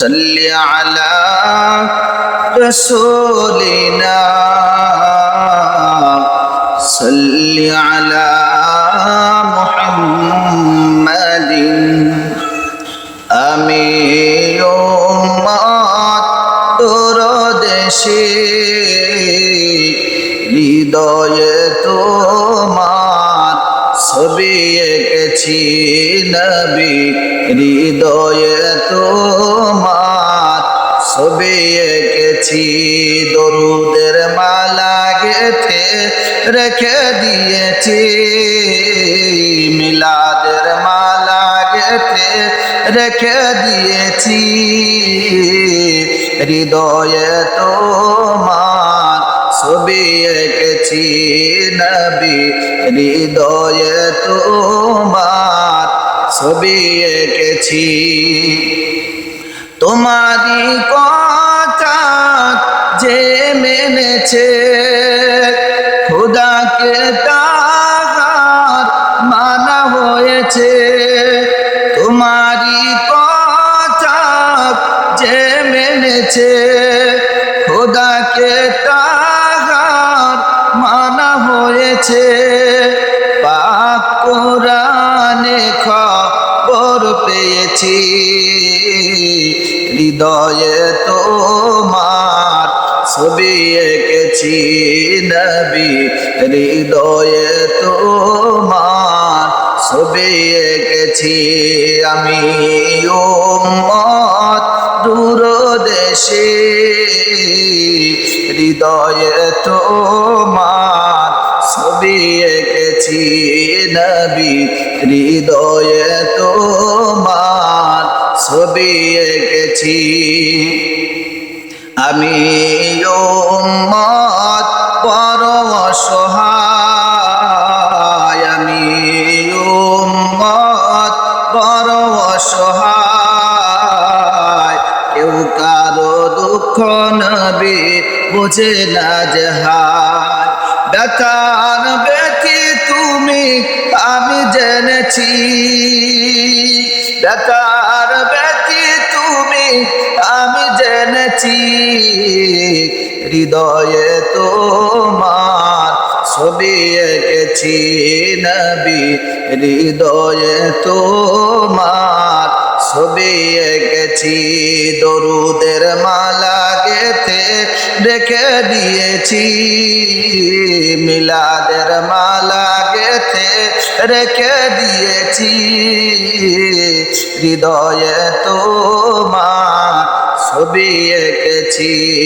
صل على رسولنا صل على محمد আমি উম্মত তোর দেশে হৃদয়ে তোমার ছবি এঁকেছি নবী হৃদয়ে এঁকেছি দরুদের মালা গেথে রেখে দিয়েছি। মিলাদের মালা গেথে রেখে দিয়েছি। হৃদয়ে তোমার ছবি এঁকেছি নবী। হৃদয়ে তোমার ছবি এঁকেছি। তোমারই কথা যে মেনেছে, খোদাকে তাহার মানা হয়েছে। তোমারই কথা যে মেনেছে, খোদাকে তাহার মানা হয়েছে। পাক কোরআনে খবর পেয়েছি, হৃদয়ে তোমার ছবি এঁকেছি নবী হৃদয়ে তোমার ছবি এঁকেছি আমি উম্মত দূর দেশে হৃদয়ে তোমার ছবি এঁকেছি নবী হৃদয়ে তোমার ছবি এঁকেছি আমি উম্মত, বড় অসহায় আমি উম্মত, বড় অসহায়। কেউ কারও দুঃখ নবী বুঝে না যাহার ব্যথার ব্যথি তুমি, আমি জেনেছি। ব্যথার ব্যথি তুমি, আমি জেনেছি। হৃদয়ে তোমার ছবি এঁকেছি নবী। হৃদয়ে তোমার ছবি এঁকেছি, দরুদের মালা গেতে রেখে দিয়েছি। মিলাদের মালা গেতে রেখে দিয়েছি। হৃদয়ে তোমার ছবি এঁকেছি।